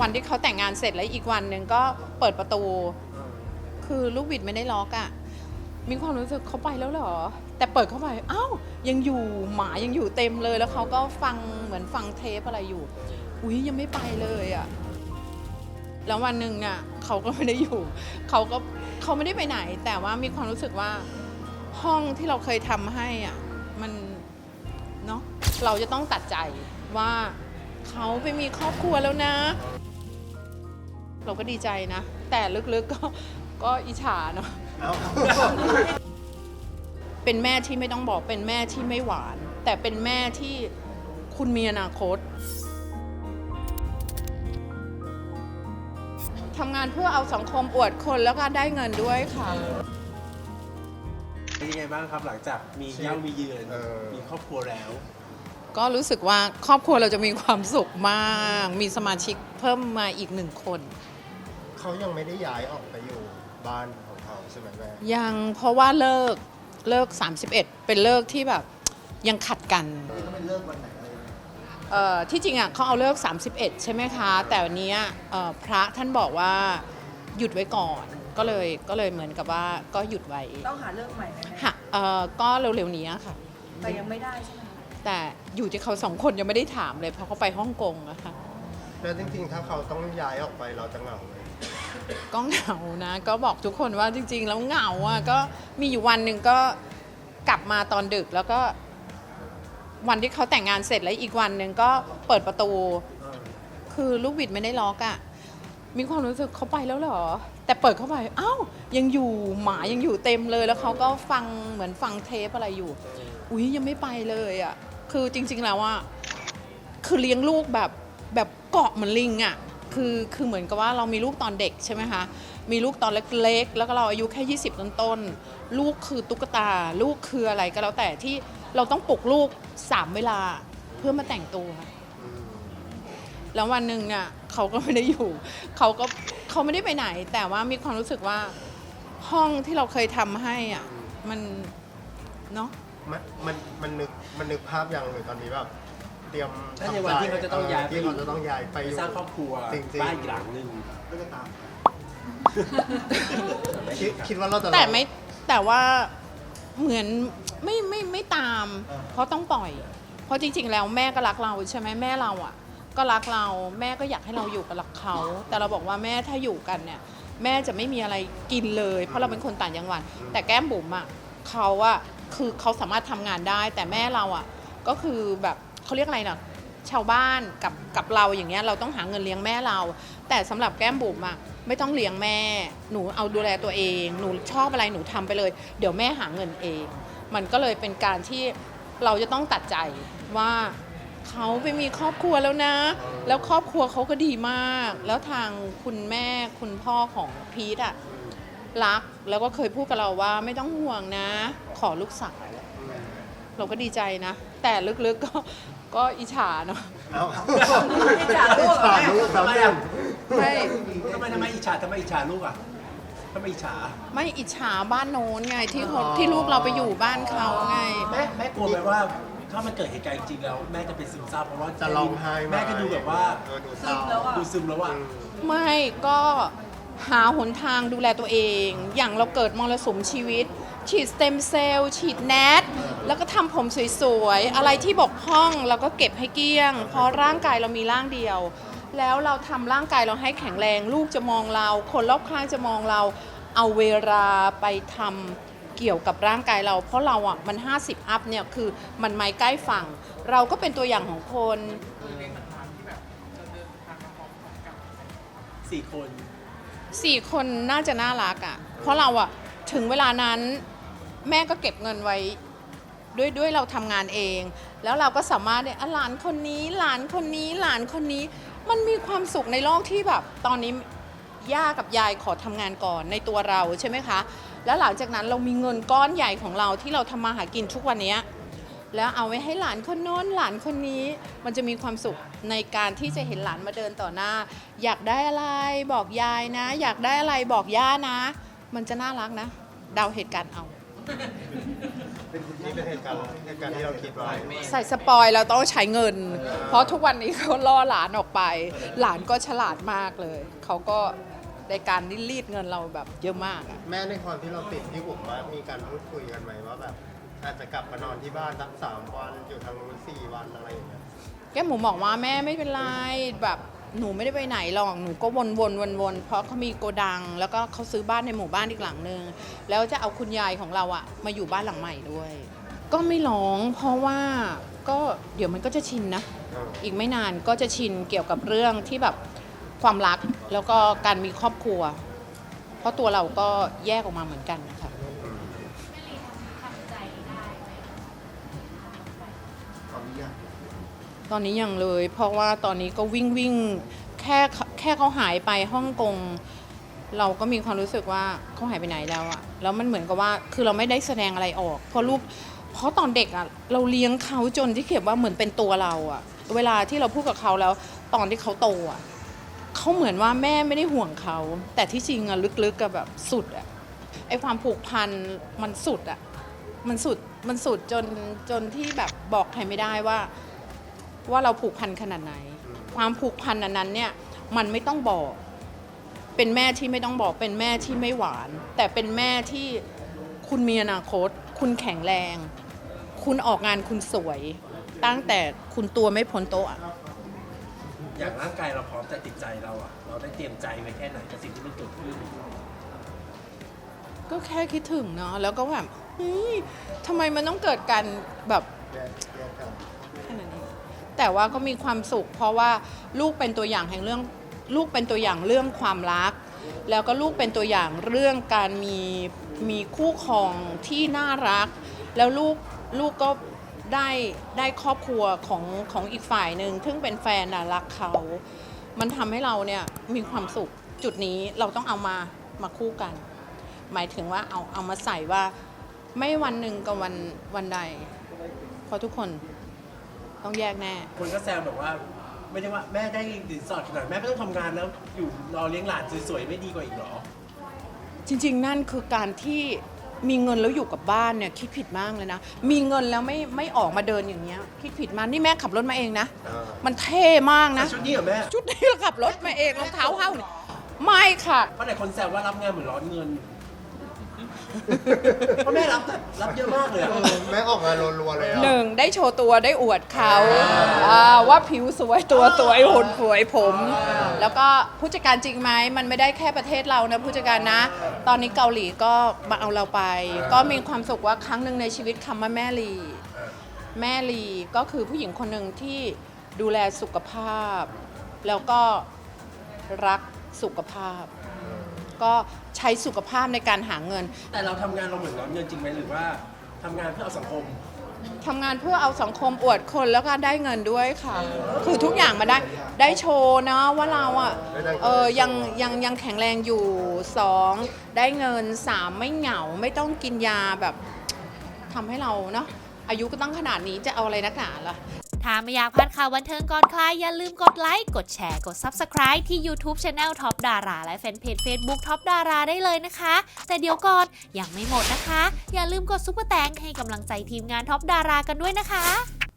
วันที่เขาแต่งงานเสร็จแล้วอีกวันหนึ่งก็เปิดประตู คือลูกบิดไม่ได้ล็อกอะ่ะมีความรู้สึกเขาไปแล้วเหรอ แต่เปิดเข้าไปอ้าวยังอยู่หมายังอยู่เต็มเลยแล้วเขาก็ฟังเหมือนฟังเทปอะไรอยู่ อุ้ยยังไม่ไปเลยอะ่ะแล้ววันหนึ่งเนี่ยเขาก็ไม่ได้อยู่ เขาก็เขาไม่ได้ไปไหน แต่ว่ามีความรู้สึกว่าห้องที่เราเคยทำให้อะมันเนาะเราจะต้องตัดใจว่าเขาไปมีครอบครัวแล้วนะ เราก็ดีใจนะ แต่ลึกๆก็ก็อิจฉาเนาะเอ้าเป็นแม่ที่ไม่ต้องบอกเป็นแม่ที่ไม่หวาน แต่เป็นแม่ที่คุณมีอนาคตทำงานเพื่อเอาสังคมอวดคนแล้วก็ได้เงินด้วยค่ะ เป็นยังไงบ้างครับหลังจากมีเย่ามีเยือนเออมีครอบครัวแล้ว ก็รู้สึกว่าครอบครัวเราจะมีความสุขมาก มีสมาชิกเพิ่มมาอีกหนึ่งคน เขายังไม่ได้ย้ายออกไปอยู่บ้านของเขาใช่ไหมแม่ ยังเพราะว่าเลิกเลิก 31 เป็นเลิกที่แบบยังขัดกันเอ่อที่จริงอะเขาเอาเลิก 31 ใช่ไหมคะ แต่วันนี้เอ่อพระท่านบอกว่าหยุดไว้ก่อน ก็เลยก็เลยเหมือนกับว่าก็หยุดไว้ต้องหาเรื่องใหม่ไหมแม่ฮะเอ่อก็เร็วๆนี้ค่ะ แต่ยังไม่ได้ใช่ไหมคะแต่อยู่ที่เขาสองคนยังไม่ได้ถามเลยเพราะเขาไปฮ่องกงอะค่ะ แล้วจริงๆ ถ้าเขาต้องย้ายออกไปเราจะเหงาไหม ก็เหงานะ ก็บอกทุกคนว่าจริง ๆ แล้วเหงาอะก็มีอยู่วันหนึ่งก็กลับมาตอนดึกแล้วก็ วันที่เขาแต่งงานเสร็จแล้วอีกวันหนึ่งก็เปิดประตู คือลูกบิดไม่ได้ล็อกอะมีความรู้สึกเขาไปแล้วเหรอ แต่เปิดเข้าไปอ้าวยังอยู่หมายังอยู่เต็มเลยแล้วเขาก็ฟังเหมือนฟังเทปอะไรอยู่ อุ้ยยังไม่ไปเลยอะ่ะคือจริง ๆ แล้วว่าคือเลี้ยงลูกแบบแบบเกาะเหมือนลิงอะ่ะ คือคือเหมือนกับว่าเรามีลูกตอนเด็กใช่ไหมคะ มีลูกตอนเล็กๆ แล้วก็เราอายุแค่ 20 ต้นๆ ลูกคือตุ๊กตา ลูกคืออะไรก็แล้วแต่ที่เราต้องปลุกลูกสามเวลาเพื่อมาแต่งตัว แล้ววันหนึ่งเนี่ยเขาก็ไม่ได้อยู่ เขาก็เขาไม่ได้ไปไหน แต่ว่ามีความรู้สึกว่าห้องที่เราเคยทำให้อะมันเนาะ มันมันมันนึกมันนึกภาพยังหรือตอนนี้แบบ เตรียมถ้าในวันที่เขาจะต้องย้ายที่เขาจะต้องย้ายไปไปอยู่สร้างครอบครัวจริงๆบ้านอีกหลังหนึ่งคิดคิดว่าเราจะแต่ไม่แต่ว่าเหมือนไม่ไม่ไม่ตาม เพราะต้องปล่อย เพราะจริง ๆ แล้วแม่ก็รักเราใช่ไหมแม่เราอะ ก็รักเราแม่ก็อยากให้เราอยู่กับรักเขา แต่เราบอกว่าแม่ถ้าอยู่กันเนี่ยแม่จะไม่มีอะไรกินเลย เพราะเราเป็นคนต่างจังหวัดแต่แก้มบุ๋มอะเขาอะคือเขาสามารถทำงานได้ แต่แม่เราอะก็คือแบบ เขาเรียกอะไรนะชาวบ้านกับกับเราอย่างเงี้ยเราต้องหาเงินเลี้ยงแม่เรา แต่สำหรับแก้มบุ๋มอะไม่ต้องเลี้ยงแม่ หนูเอาดูแลตัวเอง หนูชอบอะไรหนูทำไปเลย เดี๋ยวแม่หาเงินเอง มันก็เลยเป็นการที่เราจะต้องตัดใจว่าเขาไปมีครอบครัวแล้วนะ แล้วครอบครัวเขาก็ดีมาก แล้วทางคุณแม่คุณพ่อของพีทอะรักแล้วก็เคยพูดกับเราว่าไม่ต้องห่วงนะ ขอลูกสาว เราก็ดีใจนะ แต่ลึกๆก็ก็อิจฉาเนาะเอ้าอิจฉาลูกเหรอแม่อิจฉาลูกเราเนี่ยไม่ทำไมทำไมอิจฉาทำไมอิจฉาลูกอะทำไมอิจฉาไม่อิจฉาบ้านโน้นไงที่เขาที่ลูกเราไปอยู่บ้านเขาไงแม่แม่กลัวไหมว่าถ้ามันเกิดเหตุการณ์จริงๆแล้วแม่จะเป็นซึมเศร้าเพราะว่าจะร้องไห้ไหมแม่ก็ดูแบบว่าเออดูเศซึร้ามแล้วอะดูซึมแล้วอะไม่ก็หาหนทางดูแลตัวเอง อย่างเราเกิดมรสุมชีวิต ฉีดสเต็มเซลล์ฉีดแนท แล้วก็ทำผมสวยๆ อะไรที่บกพร่องเราก็เก็บให้เกลี้ยง เพราะร่างกายเรามีร่างเดียว แล้วเราทำร่างกายเราให้แข็งแรง ลูกจะมองเรา คนรอบข้างจะมองเรา เอาเวลาไปทำเกี่ยวกับร่างกายเรา เพราะเราอะมัน 50 อัพเนี่ยคือมันไม่ใกล้ฝั่ง เราก็เป็นตัวอย่างของคน สี่คน สี่คนน่าจะน่ารักอะ่ะ เพราะเราอะถึงเวลานั้นแม่ก็เก็บเงินไว้ ด้วยด้วยเราทำงานเอง แล้วเราก็สามารถเนี่ยหลานคนนี้หลานคนนี้หลานคนนี้ มันมีความสุขในโลกที่แบบ ตอนนี้ย่ากับยายขอทำงานก่อนในตัวเราใช่ไหมคะ แล้วหลังจากนั้นเรามีเงินก้อนใหญ่ของเราที่เราทำมาหากินทุกวันนี้แล้วเอาไว้ให้หลานคนโน้นหลานคนนี้ มันจะมีความสุขในการที่จะเห็นหลานมาเดินต่อหน้า อยากได้อะไรบอกยายนะ อยากได้อะไรบอกย่านะ มันจะน่ารักนะเดาเหตุการณ์เอา นี่เป็นเหตุการณ์เหตุการณ์ที่เราคิดไว้ใส่สปอยเราต้องใช้เงิน เพราะทุกวันนี้เขาล่อหลานออกไป หลานก็ฉลาดมากเลย เขาก็ในการรีดเงินเราแบบเยอะมากอะแม่ในความที่เราติดพี่บุ๋มมากมีการพูดคุยกันไหมว่าแบบอาจจะกลับมานอนที่บ้านสักสามวันอยู่ทางนู้นสี่วันอะไรอย่างเงี้ย แก้มหมูบอกว่าแม่ไม่เป็นไรแบบ หนูไม่ได้ไปไหนหรอกหนูก็วนวนวนวนๆเพราะเขามีโกดัง แล้วก็เขาซื้อบ้านในหมู่บ้านอีกหลังนึงแล้วจะเอาคุณยายของเราอะมาอยู่บ้านหลังใหม่ด้วย ก็ไม่ร้องเพราะว่าก็เดี๋ยวมันก็จะชินนะเอออีกไม่นานก็จะชินเกี่ยวกับเรื่องที่แบบความรักแล้วก็การมีครอบครัว เพราะตัวเราก็แยกออกมาเหมือนกันนะคะ ตอนนี้ยังเลย เพราะว่าตอนนี้ก็วิ่งวิ่งแค่แค่เขาหายไปฮ่องกงเราก็มีความรู้สึกว่าเขาหายไปไหนแล้วอะแล้วมันเหมือนกับว่าคือเราไม่ได้แสดงอะไรออก เพราะลูกเพราะตอนเด็กอะเราเลี้ยงเขาจนที่เขียนว่าเหมือนเป็นตัวเราอะเวลาที่เราพูดกับเขาแล้ว ตอนที่เขาโตอะเขาเหมือนว่าแม่ไม่ได้ห่วงเขา แต่ที่จริงอะลึกๆกับแบบสุดอะไอความผูกพันมันสุดอะมันสุดมันสุดจนจนที่แบบบอกใครไม่ได้ว่า ว่าเราผูกพันขนาดไหน ความผูกพันอันนั้นเนี่ยมันไม่ต้องบอก เป็นแม่ที่ไม่ต้องบอก เป็นแม่ที่ไม่หวาน แต่เป็นแม่ที่คุณมีอนาคต คุณแข็งแรง คุณออกงานคุณสวย ตั้งแต่คุณตัวไม่พ้นโต๊ะอะอย่างร่างกายเราพร้อมแต่จิตใจเราอะเราได้เตรียมใจไว้แค่ไหนกับสิ่งที่มันเกิดขึ้นก็แค่คิดถึงเนาะแล้วก็แบบเฮ้ยทำไมมันต้องเกิดการแบบแยกแยกกันแค่นั้นเอง แต่ว่าก็มีความสุข เพราะว่าลูกเป็นตัวอย่างแห่งเรื่องลูกเป็นตัวอย่างเรื่องความรัก แล้วก็ลูกเป็นตัวอย่างเรื่องการมีมีคู่ครองที่น่ารัก แล้วลูกลูกก็ได้ได้ครอบครัวของของอีกฝ่ายหนึ่งซึ่งเป็นแฟนน่ะรักเขา มันทำให้เราเนี่ยมีความสุขจุดนี้เราต้องเอามามาคู่กัน หมายถึงว่าเอาเอามาใส่ว่าไม่วันหนึ่งกับวันวันใดเพราะทุกคน ต้องแยกแน่ คนก็แซวแบบว่า ไม่ได้ว่าแม่ได้สินสอดขนาดแม่ไม่ต้องทำงานแล้วอยู่รอเลี้ยงหลานสวยๆไม่ดีกว่าอีกเหรอ จริง ๆ นั่นคือการที่มีเงินแล้วอยู่กับบ้านเนี่ยคิดผิดมากเลยนะ มีเงินแล้วไม่ไม่ออกมาเดินอย่างเงี้ยคิดผิดมากนี่แม่ขับรถมาเองนะเออมันเท่มากนะ ชุดนี้เหรอแม่ชุดนี้เราขับรถมาเองรองเท้าเข้าเนี่ยไม่ค่ะ เพราะหลายคนแซวว่ารับงานเหมือนร้อนเงิน เพราะแม่รับแต่รับเยอะมากเลยอะเออแม่ออกงานรัวๆเลยอะ หนึ่งได้โชว์ตัวได้อวดเขาอ่าว่าผิวสวยตัวสวยหุ่นสวยผม แล้วก็ผู้จัดการจริงไหมมันไม่ได้แค่ประเทศเรานะผู้จัดการนะ ตอนนี้เกาหลีก็มาเอาเราไป ก็มีความสุขว่าครั้งหนึ่งในชีวิตคำว่าแม่ลี แม่ลีก็คือผู้หญิงคนหนึ่งที่ดูแลสุขภาพ แล้วก็รักสุขภาพ ก็ใช้สุขภาพในการหาเงิน แต่เราทำงานเราเหมือนร้อนเงินจริงไหมหรือว่าทำงานเพื่อเอาสังคม ทำงานเพื่อเอาสังคมอวดคนแล้วก็ได้เงินด้วยค่ะ คือทุกอย่างมาได้ได้โชว์นะว่าเราอะเออยังยังยังแข็งแรงอยู่สองได้เงินสามไม่เหงาไม่ต้องกินยาแบบทำให้เราเนาะอายุก็ตั้งขนาดนี้จะเอาอะไรนักหนาล่ะ ถ้าไม่อยากพลาดข่าวบันเทิงก่อนใครอย่าลืมกดไลค์ กดแชร์ กด Subscribe ที่ YouTube Channel Top ดาราและแฟนเพจ Facebook Top ดาราได้เลยนะคะ แต่เดี๋ยวก่อนยังไม่หมดนะคะ อย่าลืมกดซุปเปอร์แตงให้กำลังใจทีมงานท็อปดารากันด้วยนะคะ